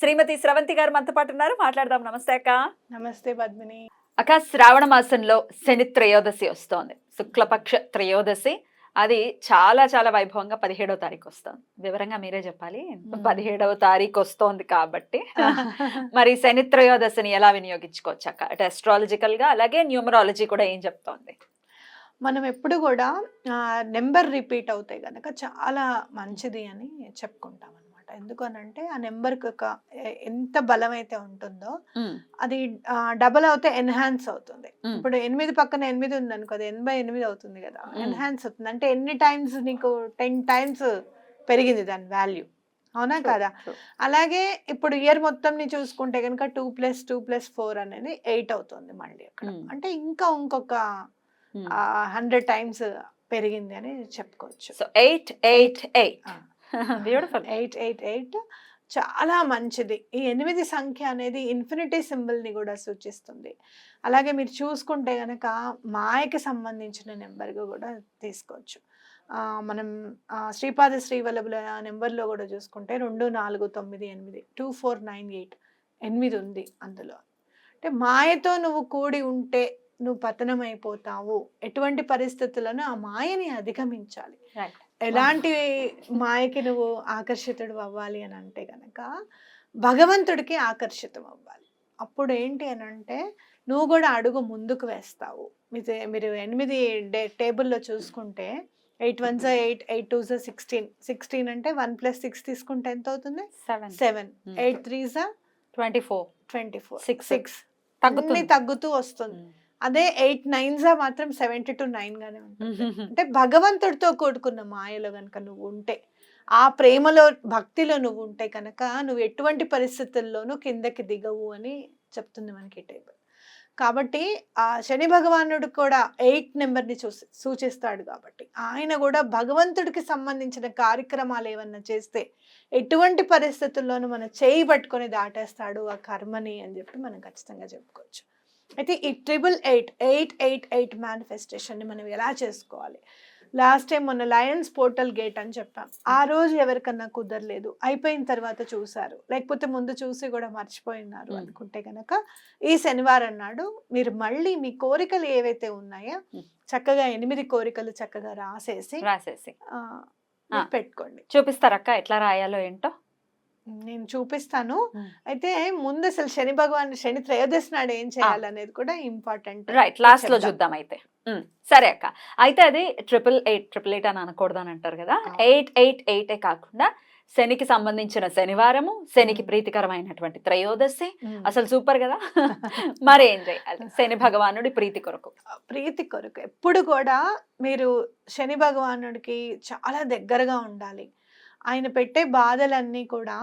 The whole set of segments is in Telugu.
శ్రీమతి స్రవంతి గారు మనతో పాటు ఉన్నారు. మాట్లాడదాం. నమస్తే అక్క. నమస్తే పద్మిని. అక్క శ్రావణ మాసంలో శని త్రయోదశి వస్తోంది. శుక్లపక్ష త్రయోదశి. అది చాలా చాలా వైభవంగా పదిహేడవ తారీఖు వస్తుంది. వివరంగా మీరే చెప్పాలి. పదిహేడవ తారీఖు వస్తోంది కాబట్టి. మరి శని త్రయోదశిని ఎలా వినియోగించుకోవచ్చు అక్క? అటు astrological గా అలాగే న్యూమరాలజీ కూడా ఏం చెప్తోంది? మనం ఎప్పుడు కూడా నెంబర్ రిపీట్ అవుతాయి కనుక చాలా మంచిది అని చెప్పుకుంటాం అనమాట ఎందుకనంటే ఆ నెంబర్కి ఒక ఎంత బలం అయితే ఉంటుందో అది డబల్ అవుతే ఎన్హాన్స్ అవుతుంది. ఇప్పుడు ఎనిమిది పక్కన ఎనిమిది ఉంది అనుకో అది ఎనభై ఎనిమిది అవుతుంది కదా. ఎన్హాన్స్ అవుతుంది. అంటే ఎన్ని టైమ్స్ నీకు టెన్ టైమ్స్ పెరిగింది దాని వాల్యూ. అవునా కదా? అలాగే ఇప్పుడు ఇయర్ మొత్తం ని చూసుకుంటే కనుక two plus two plus four అనేది ఎయిట్ అవుతుంది మళ్ళీ అక్కడ. అంటే ఇంకా ఇంకొక హండ్రెడ్ టైమ్స్ పెరిగింది అని చెప్పుకోవచ్చు. So eight eight eight. Beautiful eight eight eight చాలా మంచిది. ఈ ఎనిమిది సంఖ్య అనేది ఇన్ఫినిటీ సింబల్ని కూడా సూచిస్తుంది. అలాగే మీరు చూసుకుంటే కనుక మాయకి సంబంధించిన నెంబర్గా కూడా తీసుకోవచ్చు. మనం శ్రీపాద శ్రీవల్లభుల నెంబర్లో కూడా చూసుకుంటే రెండు నాలుగు తొమ్మిది ఎనిమిది టూ ఫోర్ నైన్ ఎయిట్ ఎనిమిది ఉంది అందులో. అంటే మాయతో నువ్వు కూడి ఉంటే నువ్వు పతనం అయిపోతావు ఎటువంటి పరిస్థితులను ఆ మాయని అధిగమించాలి. రైట్ ఎలాంటి మాయకి నువ్వు ఆకర్షితుడు అవ్వాలి అని అంటే గనక భగవంతుడికి ఆకర్షితం అవ్వాలి. అప్పుడు ఏంటి అని అంటే నువ్వు కూడా అడుగు ముందుకు వేస్తావు. మీతే మీరు ఎనిమిది డే టేబుల్లో చూసుకుంటే ఎయిట్ వన్ జా ఎయిట్ ఎయిట్ టూ జా సిక్స్టీన్. సిక్స్టీన్ అంటే వన్ ప్లస్ సిక్స్ తీసుకుంటే ఎంత అవుతుంది? సెవెన్. సెవెన్. ఎయిట్ త్రీ జా twenty four. Twenty four. Six. తగ్గుతుంది. అన్ని తగ్గుతూ వస్తుంది. అదే ఎయిట్ నైన్ జా మాత్రం సెవెంటీ టు నైన్ గానే ఉంటుంది. అంటే భగవంతుడితో కూడుకున్న మాయలో కనుక నువ్వు ఉంటే ఆ ప్రేమలో భక్తిలో నువ్వు ఉంటే కనుక నువ్వు ఎటువంటి పరిస్థితుల్లోనూ కిందకి దిగవు అని చెప్తుంది మనకి టేబుల్. కాబట్టి ఆ శని భగవానుడు కూడా ఎయిట్ నెంబర్ని చూసి సూచిస్తాడు కాబట్టి. ఆయన కూడా భగవంతుడికి సంబంధించిన కార్యక్రమాలు ఏమన్నా చేస్తే ఎటువంటి పరిస్థితుల్లోనూ మనం చేయి పట్టుకొని దాటేస్తాడు ఆ కర్మని అని చెప్పి మనం ఖచ్చితంగా చెప్పుకోవచ్చు. అయితే ఈ triple eight eight eight eight మేనిఫెస్టేషన్ని మనం ఎలా చేసుకోవాలి? లాస్ట్ టైం మొన్న లయన్స్ పోర్టల్ గేట్ అని చెప్పాం. ఆ రోజు ఎవరికన్నా కుదరలేదు. అయిపోయిన తర్వాత చూసారు లేకపోతే ముందు చూసి కూడా మర్చిపోయినారు Hmm. అనుకుంటే కనుక ఈ శనివారం నాడు మీరు మళ్ళీ మీ కోరికలు ఏవైతే ఉన్నాయో Hmm. చక్కగా ఎనిమిది కోరికలు చక్కగా రాసేసి రాసేసి. పెట్టుకోండి. చూపిస్తారక్క ఎట్లా రాయాలో ఏంటో? నేను చూపిస్తాను. అయితే ముందు అసలు శని భగవాన్ శని త్రయోదశి నాడు ఏం చేయాలనేది కూడా ఇంపార్టెంట్ రైట్ లాస్ట్లో. చూద్దాం అయితే. సరే అక్క. అయితే అది ట్రిపుల్ ఎయిట్ ట్రిపుల్ ఎయిట్ అని అనకూడదు అని అంటారు కదా. ఎయిట్ ఎయిట్ ఎయిటే కాకుండా శనికి సంబంధించిన శనివారము శనికి. ప్రీతికరమైనటువంటి త్రయోదశి. అసలు సూపర్ కదా? మరి ఏం చేయాలి? శని భగవానుడి ప్రీతి కొరకు. ప్రీతి కొరకు. ఎప్పుడు కూడా మీరు శని భగవానుడికి చాలా దగ్గరగా ఉండాలి. ఆయన పెట్టే బాధలన్నీ కూడా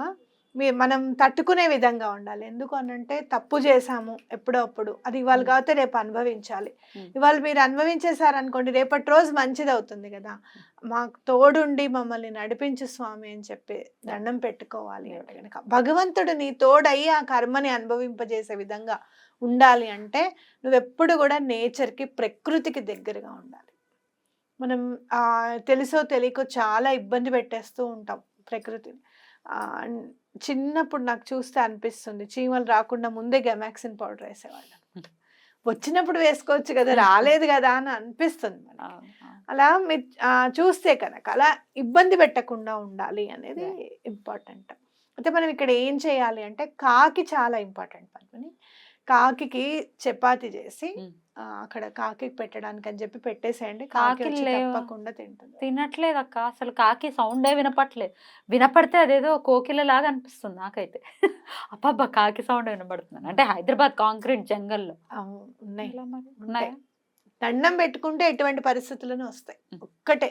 మనం తట్టుకునే విధంగా ఉండాలి. ఎందుకు అనంటే తప్పు చేశాము ఎప్పుడో అప్పుడు. అది ఇవాళ. కాకపోతే రేపు అనుభవించాలి. ఇవాళ మీరు అనుభవించేశారనుకోండి రేపటి రోజు మంచిది అవుతుంది కదా. మాకు తోడుండి మమ్మల్ని నడిపించు స్వామి అని చెప్పి దండం పెట్టుకోవాలి అంటే కనుక భగవంతుడు నీ తోడయి ఆ కర్మని అనుభవింపజేసే విధంగా ఉండాలి అంటే నువ్వెప్పుడు కూడా నేచర్కి ప్రకృతికి దగ్గరగా ఉండాలి. మనం తెలుసో తెలియకో చాలా ఇబ్బంది పెట్టేస్తూ ఉంటాం ప్రకృతిని. చిన్నప్పుడు నాకు చూస్తే అనిపిస్తుంది చీమలు రాకుండా ముందే గెమాక్సిన్ పౌడర్ వేసేవాళ్ళం. వచ్చినప్పుడు వేసుకోవచ్చు కదా రాలేదు కదా అని అనిపిస్తుంది మనకి. అలా మీరు చూస్తే కనుక అలా ఇబ్బంది పెట్టకుండా ఉండాలి అనేది ఇంపార్టెంట్. అయితే మనం ఇక్కడ ఏం చేయాలి అంటే కాకి చాలా ఇంపార్టెంట్ పని కాకి చపాతి చేసి అక్కడ కాకి పెట్టడానికి అని చెప్పి పెట్టేసేయండి. కాకి? తప్పకుండా తింటుంది. తినట్లేదు అక్క అసలు కాకి సౌండే వినపట్లేదు. వినపడితే అదేదో కోకిల లాగా అనిపిస్తుంది నాకైతే. అబ్బబ్బా కాకి సౌండ్ వినపడుతుంది అంటే హైదరాబాద్ కాంక్రీట్ జంగల్లో. ఉన్నాయి. ఉన్నాయా? దండం పెట్టుకుంటే ఎటువంటి పరిస్థితులను వస్తాయి. ఒక్కటే.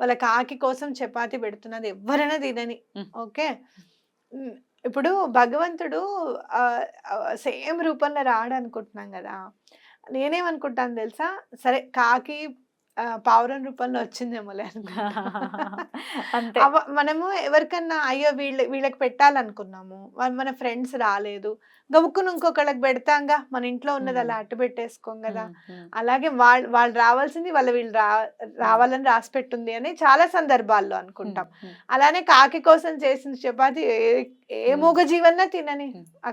వాళ్ళ కాకి కోసం చపాతి పెడుతున్నది ఎవరైనా తినని. ఓకే. ఇప్పుడు భగవంతుడు సేమ్ రూపంలో రాడు అనుకుంటున్నాం కదా. నేనేమనుకుంటాను తెలుసా? సరే కాకి పావురం రూపంలో వచ్చిందేమోలే. అంతే. మనము ఎవరికన్నా అయ్యో వీళ్ళ వీళ్ళకి పెట్టాలనుకున్నాము. మన ఫ్రెండ్స్ రాలేదు. గబుక్కును ఇంకొకళ్ళకి పెడతాంగా. మన ఇంట్లో ఉన్నది అలా అట్టు పెట్టేసుకోం కదా. అలాగే వాళ్ళు వాళ్ళు రావాల్సింది వాళ్ళ వీళ్ళు రా రావాలని రాసి పెట్టుంది అని చాలా సందర్భాల్లో అనుకుంటాం. అలానే కాకి కోసం చేసిన చపాతి ఏ-. మూగ జీవన్నా తినని.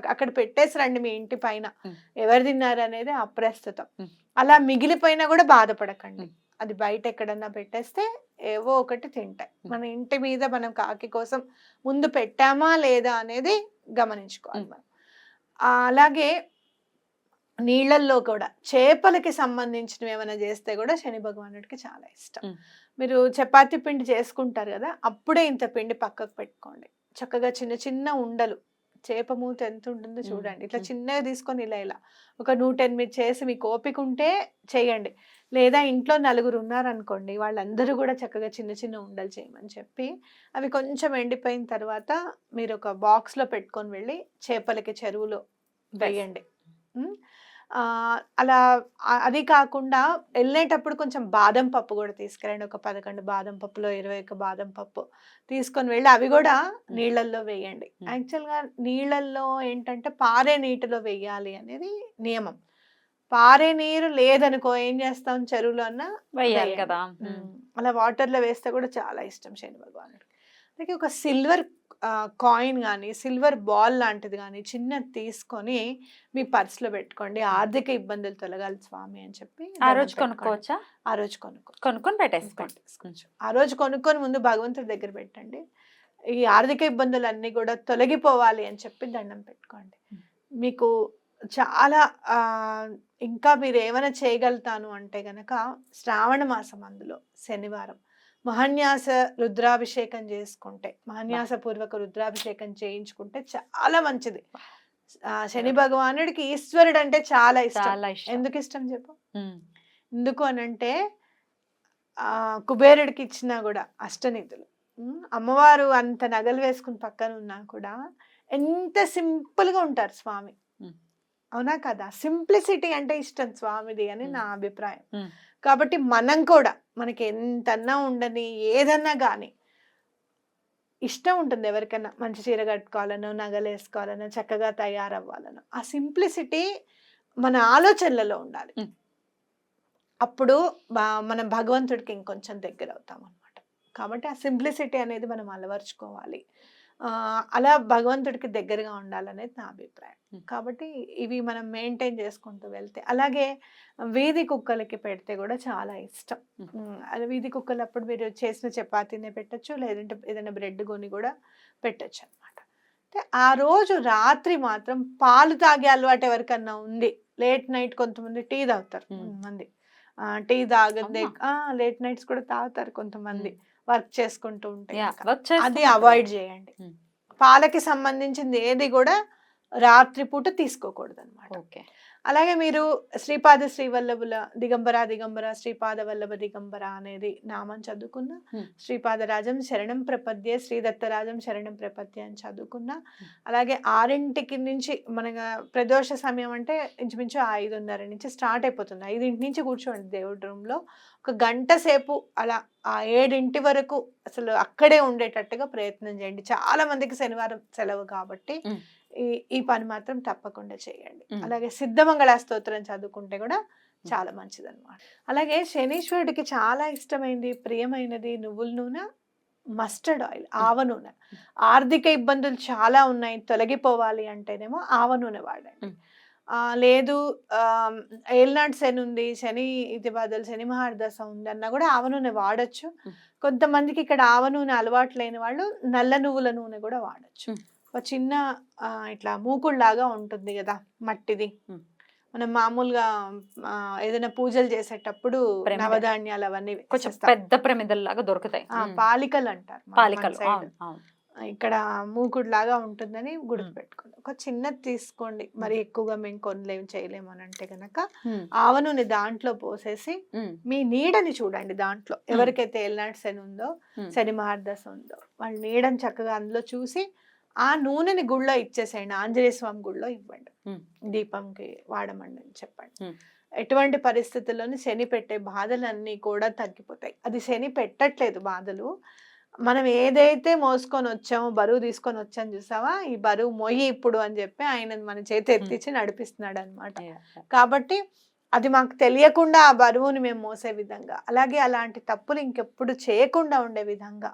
అక్కడ పెట్టేసి రండి మీ ఇంటి పైన. ఎవరు తిన్నారు అనేది అప్రస్తుతం. అలా మిగిలిపోయినా కూడా బాధపడకండి. అది బయట ఎక్కడన్నా పెట్టేస్తే ఏవో ఒకటి తింటాయి. మన ఇంటి మీద మనం కాకి కోసం ముందు పెట్టామా లేదా అనేది గమనించుకోవాలి. మనం అలాగే నీళ్ళల్లో కూడా చేపలకి సంబంధించినవి ఏమైనా చేస్తే కూడా శని భగవానుడికి చాలా ఇష్టం. మీరు చపాతీ పిండి చేసుకుంటారు కదా అప్పుడే ఇంత పిండి పక్కకు పెట్టుకోండి చక్కగా చిన్న చిన్న ఉండలు చేప మూత ఎంత ఉంటుందో. చూడండి. ఇట్లా. చిన్నగా తీసుకొని ఇలా ఇలా. ఒక నూట ఎనిమిది చేసి మీకు ఓపిక ఉంటే చేయండి. లేదా ఇంట్లో నలుగురు ఉన్నారనుకోండి వాళ్ళందరూ కూడా చక్కగా చిన్న చిన్న ఉండలు చేయమని చెప్పి అవి కొంచెం ఎండిపోయిన తర్వాత మీరు ఒక బాక్స్లో పెట్టుకొని వెళ్ళి చేపలకి చెరువులో వేయండి. అలా అది కాకుండా వెళ్ళేటప్పుడు కొంచెం బాదం పప్పు కూడా తీసుకురండి. ఒక పదకొండు బాదం పప్పులో ఇరవై ఒక బాదం పప్పు తీసుకొని వెళ్ళి అవి కూడా నీళ్ళల్లో వేయండి. యాక్చువల్గా నీళ్ళల్లో ఏంటంటే పారే నీటిలో వేయాలి అనేది నియమం. పారే నీరు లేదనుకో ఏం చేస్తాం? చెరువులో అన్న వేయండి. కదా. అలా వాటర్లో వేస్తే కూడా చాలా ఇష్టం శని భగవానుడికి. అలాగే ఒక సిల్వర్ కాయిన్ కానీ సిల్వర్ బాల్ లాంటిది కానీ చిన్నది తీసుకొని మీ పర్స్లో పెట్టుకోండి. ఆర్థిక ఇబ్బందులు తొలగాలి స్వామి అని చెప్పి ఆ రోజు. కొనుక్కోవచ్చా? ఆ రోజు కొనుక్కో కొనుక్కొని పెట్టేసుకోండి. ఆ రోజు కొనుక్కొని ముందు భగవంతుడి దగ్గర పెట్టండి. ఈ ఆర్థిక ఇబ్బందులు అన్నీ కూడా తొలగిపోవాలి అని చెప్పి దండం పెట్టుకోండి. మీకు చాలా ఇంకా మీరు ఏమైనా చేయగలుగుతాను అంటే గనక శ్రావణ మాసం అందులో శనివారం. మహాన్యాస రుద్రాభిషేకం చేసుకుంటే మహాన్యాస పూర్వక రుద్రాభిషేకం చేయించుకుంటే చాలా మంచిది. శని భగవానుడికి ఈశ్వరుడు అంటే చాలా ఇష్టం. ఎందుకు ఇష్టం చెప్పు? ఎందుకు అనంటే ఆ కుబేరుడికి ఇచ్చినా కూడా అష్టనిధులు. అమ్మవారు అంత నగలు వేసుకుని పక్కన ఉన్నా కూడా ఎంత simple గా ఉంటారు స్వామి. అవునా కదా? సింప్లిసిటీ అంటే ఇష్టం స్వామిది అని. నా అభిప్రాయం. కాబట్టి మనం కూడా మనకి ఎంతన్నా ఉండని ఏదన్నా కానీ ఇష్టం ఉంటుంది ఎవరికైనా మంచి చీర కట్టుకోవాలనో నగలు వేసుకోవాలనో చక్కగా తయారవ్వాలనో. ఆ సింప్లిసిటీ మన ఆలోచనలలో ఉండాలి. అప్పుడు మనం భగవంతుడికి ఇంకొంచెం దగ్గర అవుతాం అనమాట కాబట్టి ఆ సింప్లిసిటీ అనేది మనం అలవర్చుకోవాలి. అలా భగవంతుడికి దగ్గరగా ఉండాలనేది నా అభిప్రాయం. కాబట్టి ఇవి మనం మెయింటైన్ చేసుకుంటూ వెళ్తే అలాగే వీధి కుక్కలకి పెడితే కూడా చాలా ఇష్టం. అది వీధి కుక్కలు అప్పుడు మీరు చేసిన చపాతీనే పెట్టచ్చు లేదంటే ఏదైనా బ్రెడ్ కొని కూడా పెట్టచ్చు అనమాట అంటే ఆ రోజు రాత్రి మాత్రం పాలు తాగే అలవాటు ఎవరికన్నా ఉంది? లేట్ నైట్ కొంతమంది టీ తాగుతారు. కొంతమంది. టీ తాగదే? లేట్ నైట్స్ కూడా తాగుతారు కొంతమంది. వర్క్ చేసుకుంటూ ఉంటే యా, కనుక. వర్క్ అది. అవాయిడ్ చేయండి. పాలకి సంబంధించింది ఏది కూడా రాత్రిపూట తీసుకోకూడదు అనమాట ఓకే అలాగే మీరు శ్రీపాద శ్రీవల్లభుల దిగంబర దిగంబర శ్రీపాద వల్లభ దిగంబర అనేది నామం చదువుకున్న. శ్రీపాదరాజం శరణం ప్రపద్య శ్రీదత్తరాజం శరణం ప్రపద్య అని చదువుకున్న. అలాగే ఆరింటికి నుంచి మన ప్రదోష సమయం అంటే ఇంచుమించు ఐదున్నర నుంచి స్టార్ట్ అయిపోతుంది ఐదింటి నుంచి కూర్చోండి దేవుడి రూమ్లో ఒక గంట సేపు అలా ఆ ఏడింటి వరకు అసలు అక్కడే ఉండేటట్టుగా ప్రయత్నం చేయండి చాలా మందికి శనివారం సెలవు కాబట్టి. ఈ ఈ పని మాత్రం తప్పకుండా చేయండి. అలాగే సిద్ధమంగళ స్తోత్రం చదువుకుంటే కూడా చాలా మంచిది అనమాట అలాగే శనీశ్వరుడికి చాలా ఇష్టమైంది ప్రియమైనది నువ్వుల నూనె మస్టర్డ్ ఆయిల్ ఆవ నూనె. ఆర్థిక ఇబ్బందులు చాలా ఉన్నాయి తొలగిపోవాలి అంటేనేమో ఆవ నూనె వాడండి. ఆ, లేదు ఏల్నాడు శని ఉంది శని ఇది బదులు శని మహార్దశ ఉంది అన్నా కూడా ఆవ నూనె వాడచ్చు. కొంతమందికి ఇక్కడ ఆవ నూనె అలవాటు లేని వాళ్ళు నల్ల నువ్వుల నూనె కూడా వాడచ్చు. ఒక చిన్న ఇట్లా మూకుళ్ళలాగా ఉంటుంది కదా మట్టిది. మనం మామూలుగా ఏదైనా పూజలు చేసేటప్పుడు. నవధాన్యాలు అవన్నీ కొంచెం. పెద్ద ప్రమిదల్లాగా దొరుకుతాయి. పాలికలు అంటారు పాలికలు ఇక్కడ మూకుడు లాగా ఉంటుందని గుర్తుపెట్టుకోండి. ఒక చిన్నది తీసుకోండి. మరి ఎక్కువగా మేము కొనలేము చేయలేము అని అంటే గనక ఆవ నూనె దాంట్లో పోసేసి మీ నీడని చూడండి దాంట్లో. ఎవరికైతే ఎల్నాటి శని ఉందో. శని మహాదశ ఉందో వాళ్ళ నీడని చక్కగా అందులో చూసి ఆ నూనెని గుళ్ళో ఇచ్చేసేయండి. ఆంజనేయ స్వామి గుళ్ళో ఇవ్వండి. దీపంకి వాడమండి అని చెప్పండి. ఎటువంటి పరిస్థితుల్లోని శని పెట్టే బాధలన్నీ కూడా తగ్గిపోతాయి. అది శని పెట్టట్లేదు బాధలు. మనం ఏదైతే మోసుకొని వచ్చామో బరువు తీసుకొని వచ్చాము చూసావా? ఈ బరువు మొయ్యి ఇప్పుడు అని చెప్పి ఆయన మన చేతి ఎత్తిచ్చి నడిపిస్తున్నాడు అనమాట. కాబట్టి అది మాకు తెలియకుండా ఆ బరువుని మేము మోసే విధంగా అలాగే అలాంటి తప్పులు ఇంకెప్పుడు చేయకుండా ఉండే విధంగా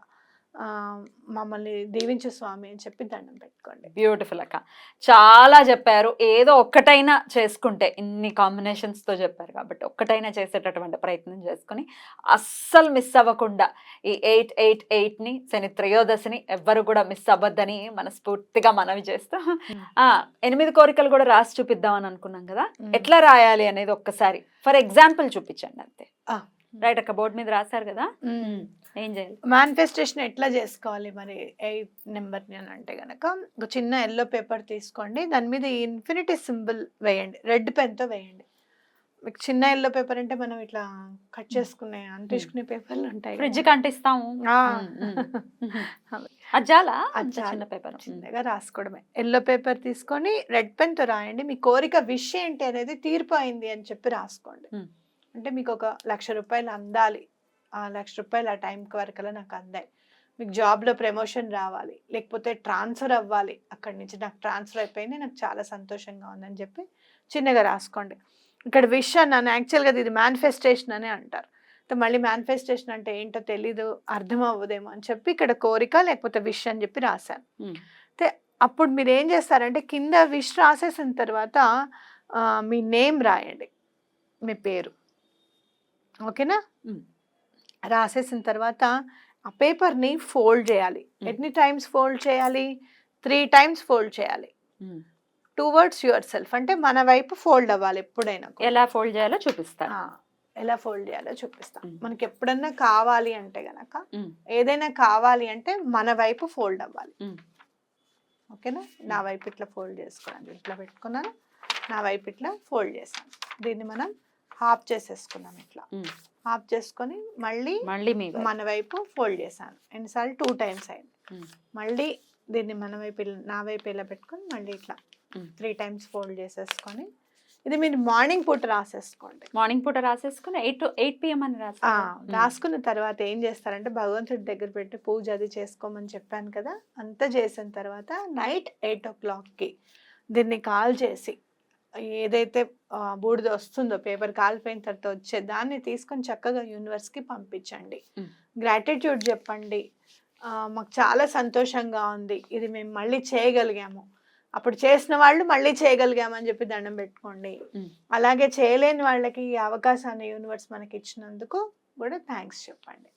మమ్మల్ని దీవించు స్వామి అని చెప్పి దండం పెట్టుకోండి. బ్యూటిఫుల్ అక్క. చాలా చెప్పారు. ఏదో ఒక్కటైనా చేసుకుంటే ఇన్ని combinations తో చెప్పారు కాబట్టి ఒక్కటైనా చేసేటటువంటి ప్రయత్నం చేసుకుని అస్సలు మిస్ అవ్వకుండా ఈ ఎయిట్ ఎయిట్ ఎయిట్ని శని త్రయోదశిని ఎవ్వరు కూడా మిస్ అవ్వద్దని మనస్ఫూర్తిగా మనవి చేస్తూ ఆ ఎనిమిది కోరికలు కూడా రాసి చూపిద్దామని అనుకున్నాం కదా ఎట్లా రాయాలి అనేది ఒక్కసారి ఫర్ ఎగ్జాంపుల్ చూపించండి అంతే. రైట్ అక్క బోర్డు మీద రాశారు కదా? ఏం చేయాలి? మేనిఫెస్టేషన్ ఎట్లా చేసుకోవాలి మరి? ఎయిట్ నెంబర్ని అని అంటే గనక ఒక చిన్న ఎల్లో పేపర్ తీసుకోండి. దాని మీద ఇన్ఫినిటీ సింబల్ వేయండి. రెడ్ పెన్తో వేయండి. మీకు చిన్న ఎల్లో పేపర్ అంటే మనం ఇట్లా కట్ చేసుకునే అంటించుకునే పేపర్లు ఉంటాయి ఫ్రిడ్జ్ అంత చాలు. చిన్న పేపర్ చిన్నగా రాసుకోవడమే. ఎల్లో పేపర్ తీసుకొని రెడ్ పెన్తో రాయండి. మీ కోరిక విష్ ఏంటి అనేది తీరిపోయింది అని చెప్పి రాసుకోండి. అంటే మీకు ఒక లక్ష రూపాయలు అందాలి. ఆ లక్ష రూపాయలు ఆ టైంకి వరకల్లా నాకు అందాయి. మీకు జాబ్లో ప్రమోషన్ రావాలి. లేకపోతే ట్రాన్స్ఫర్ అవ్వాలి. అక్కడి నుంచి నాకు ట్రాన్స్ఫర్ అయిపోయింది. నాకు చాలా సంతోషంగా ఉందని చెప్పి చిన్నగా రాసుకోండి. ఇక్కడ విష్ అన్నాను. యాక్చువల్గా ఇది మేనిఫెస్టేషన్ అనే అంటారు. మళ్ళీ మేనిఫెస్టేషన్ అంటే ఏంటో తెలీదు అర్థం అవ్వదేమో అని చెప్పి ఇక్కడ కోరిక లేకపోతే విష్ అని చెప్పి రాశాను. అయితే అప్పుడు మీరు ఏం చేస్తారంటే కింద విష్ రాసేసిన తర్వాత మీ నేమ్ రాయండి. మీ పేరు. ఓకేనా. రాసేసిన తర్వాత ఆ పేపర్ని ఫోల్డ్ చేయాలి. ఎన్ని టైమ్స్ ఫోల్డ్ చేయాలి? త్రీ టైమ్స్ ఫోల్డ్ చేయాలి. Towards yourself. అంటే మన వైపు ఫోల్డ్ అవ్వాలి ఎప్పుడైనా. ఎలా ఫోల్డ్ చేయాలో చూపిస్తాను ఆ, ఎలా ఫోల్డ్ చేయాలో చూపిస్తాం. మనకి ఎప్పుడన్నా కావాలి అంటే గనక. ఏదైనా కావాలి అంటే మన వైపు ఫోల్డ్ అవ్వాలి. ఓకేనా? నా వైపు ఇట్లా ఫోల్డ్ చేసుకోండి. ఇట్లా పెట్టుకున్నాను. నా వైపు ఇట్లా ఫోల్డ్ చేశాను. దీన్ని మనం హాఫ్ చేసేసుకున్నాం ఇట్లా. హాఫ్ చేసుకొని మళ్ళీ మళ్ళీ. మన వైపు ఫోల్డ్ చేశాను ఎన్నిసార్లు టూ టైమ్స్ అయింది. మళ్ళీ దీన్ని మన వైపు నా వైపు ఇలా పెట్టుకొని మళ్ళీ ఇట్లా. త్రీ టైమ్స్ ఫోల్డ్ చేసేసుకొని ఇది మీరు మార్నింగ్ పూట రాసేసుకోండి మార్నింగ్ పూట రాసేసుకుని ఎయిట్ టు ఎయిట్ పిఎం అని రాస్తాను రాసుకున్న తర్వాత ఏం చేస్తారంటే భగవంతుడి దగ్గర పెట్టి పూజ అది చేసుకోమని చెప్పాను కదా అంతా చేసిన తర్వాత నైట్ ఎయిట్ ఓ క్లాక్కి దీన్ని కాల్ చేసి ఏదైతే బూడిద వస్తుందో పేపర్ కాలిపోయిన తర్వాత వచ్చే దాన్ని తీసుకొని చక్కగా యూనివర్స్కి పంపించండి. గ్రాటిట్యూడ్ చెప్పండి మాకు చాలా సంతోషంగా ఉంది ఇది మేము మళ్ళీ చేయగలిగాము అప్పుడు చేసిన వాళ్ళు మళ్ళీ చేయగలిగామని చెప్పి దండం పెట్టుకోండి. అలాగే చేయలేని వాళ్ళకి ఈ అవకాశాన్ని యూనివర్స్ మనకి ఇచ్చినందుకు కూడా థ్యాంక్స్ చెప్పండి.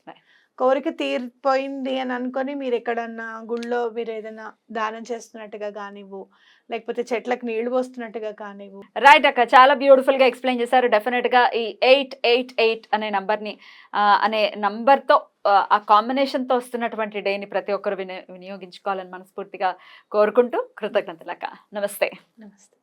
కోరిక తీరిపోయింది అని అనుకొని మీరు ఎక్కడన్నా గుళ్ళో మీరు ఏదైనా దానం చేస్తున్నట్టుగా కానివ్వు లేకపోతే చెట్లకు నీళ్ళు పోస్తున్నట్టుగా కానివ్వు. రైట్ అక్క చాలా బ్యూటిఫుల్గా ఎక్స్ప్లెయిన్ చేశారు. డెఫినెట్గా ఈ ఎయిట్ ఎయిట్ ఎయిట్ అనే నంబర్ని ఆ, అనే నంబర్తో ఆ, ఆ కాంబినేషన్తో వస్తున్నటువంటి డేని ప్రతి ఒక్కరు విని వినియోగించుకోవాలని మనస్ఫూర్తిగా కోరుకుంటూ కృతజ్ఞతలు అక్క. నమస్తే. నమస్తే.